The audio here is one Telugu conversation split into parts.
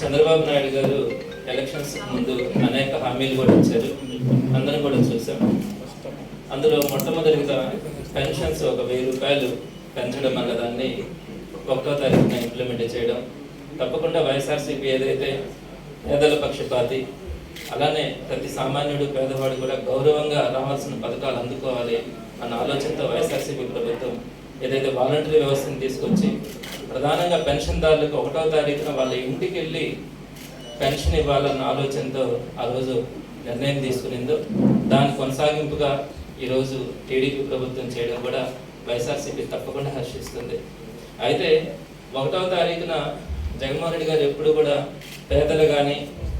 చంద్రబాబు నాయుడు గారు ఎలక్షన్స్ ముందు అనేక హామీలు కూడా ఇచ్చారు. అందరం కూడా చూసాం. అందులో మొట్టమొదటిగా పెన్షన్స్ ఒక వెయ్యి రూపాయలు పెంచడం అన్న దాన్ని ఒకటో తారీఖున ఇంప్లిమెంట్ చేయడం. తప్పకుండా వైఎస్ఆర్సీపీ ఏదైతే పేదల పక్షపాతి అలానే ప్రతి సామాన్యుడు పేదవాడు కూడా గౌరవంగా రావాల్సిన పథకాలు అందుకోవాలి అన్న ఆలోచనతో వైఎస్ఆర్సీపీ ప్రభుత్వం ఏదైతే వాలంటరీ వ్యవస్థను తీసుకొచ్చి ప్రధానంగా పెన్షన్దారులకు ఒకటో తారీఖున వాళ్ళ ఇంటికి వెళ్ళి పెన్షన్ ఇవ్వాలన్న ఆలోచనతో ఆ రోజు నిర్ణయం తీసుకునిందో దాని కొనసాగింపుగా ఈరోజు టీడీపీ ప్రభుత్వం చేయడం కూడా వైఎస్ఆర్సీపీ తప్పకుండా హర్షిస్తుంది. అయితే ఒకటవ తారీఖున జగన్మోహన్ రెడ్డి గారు ఎప్పుడు కూడా పేదలు కానీ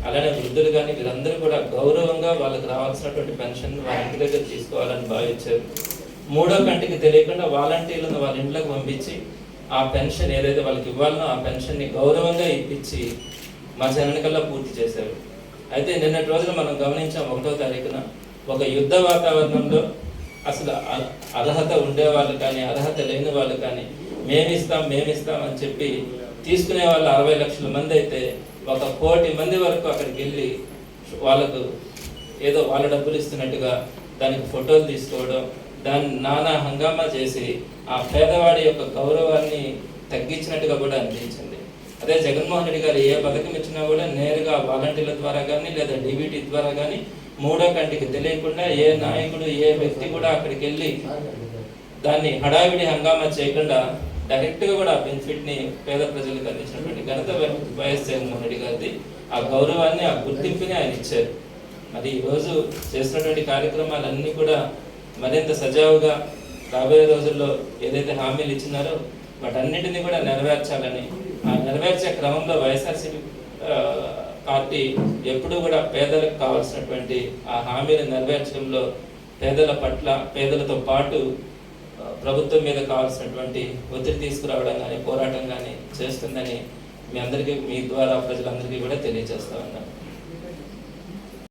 అలానే వృద్ధులు కానీ వీరందరూ కూడా గౌరవంగా వాళ్ళకి రావాల్సినటువంటి పెన్షన్ వాళ్ళ ఇంటి దగ్గర తీసుకోవాలని భావించారు. మూడో కంటికి తెలియకుండా వాలంటీర్లను వాళ్ళ ఇంట్లోకి పంపించి ఆ పెన్షన్ ఏదైతే వాళ్ళకి ఇవ్వాలనో ఆ పెన్షన్ని గౌరవంగా ఇప్పించి మా జననికల్లా పూర్తి చేశారు. అయితే నిన్నటి రోజున మనం గమనించాం ఒకటో తారీఖున ఒక యుద్ధ వాతావరణంలో అసలు అ- అర్హత ఉండే వాళ్ళు కానీ అర్హత లేని వాళ్ళు కానీ మేమిస్తాం మేమిస్తాం అని చెప్పి తీసుకునే వాళ్ళు అరవై లక్షల మంది అయితే ఒక కోటి మంది వరకు అక్కడికి వెళ్ళి వాళ్ళకు ఏదో వాళ్ళ డబ్బులు ఇస్తున్నట్టుగా దానికి ఫోటోలు తీసుకోవడం దాన్ని నానా హంగామా చేసి ఆ పేదవాడి యొక్క గౌరవాన్ని తగ్గించినట్టుగా కూడా అనిపించింది. అదే జగన్మోహన్ రెడ్డి గారు ఏ పథకం ఇచ్చినా కూడా నేరుగా వాలంటీర్ల ద్వారా కానీ లేదా డీబీటీ ద్వారా కానీ మూడో కంటికి తెలియకుండా ఏ నాయకుడు ఏ వ్యక్తి కూడా అక్కడికి వెళ్ళి దాన్ని హడావిడి హంగామా చేయకుండా డైరెక్ట్గా కూడా ఆ బెనిఫిట్ని పేద ప్రజలకు అందించినటువంటి ఘనత వైఎస్ జగన్మోహన్ రెడ్డి గారిది. ఆ గౌరవాన్ని ఆ గుర్తింపుని ఆయన ఇచ్చారు. మరి ఈ రోజు చేసినటువంటి కార్యక్రమాలన్నీ కూడా మరింత సజావుగా రాబోయే రోజుల్లో ఏదైతే హామీలు ఇచ్చినారో వాటన్నిటిని కూడా నెరవేర్చాలని ఆ నెరవేర్చే క్రమంలో వైఎస్ఆర్సీపీ పార్టీ ఎప్పుడూ కూడా పేదలకు కావాల్సినటువంటి ఆ హామీలు నెరవేర్చడంలో పేదల పట్ల పేదలతో పాటు ప్రభుత్వం మీద కావాల్సినటువంటి ఒత్తిడి తీసుకురావడం కానీ పోరాటం కానీ చేస్తుందని మీ అందరికీ మీ ద్వారా ప్రజలందరికీ కూడా తెలియజేస్తా ఉన్నాను.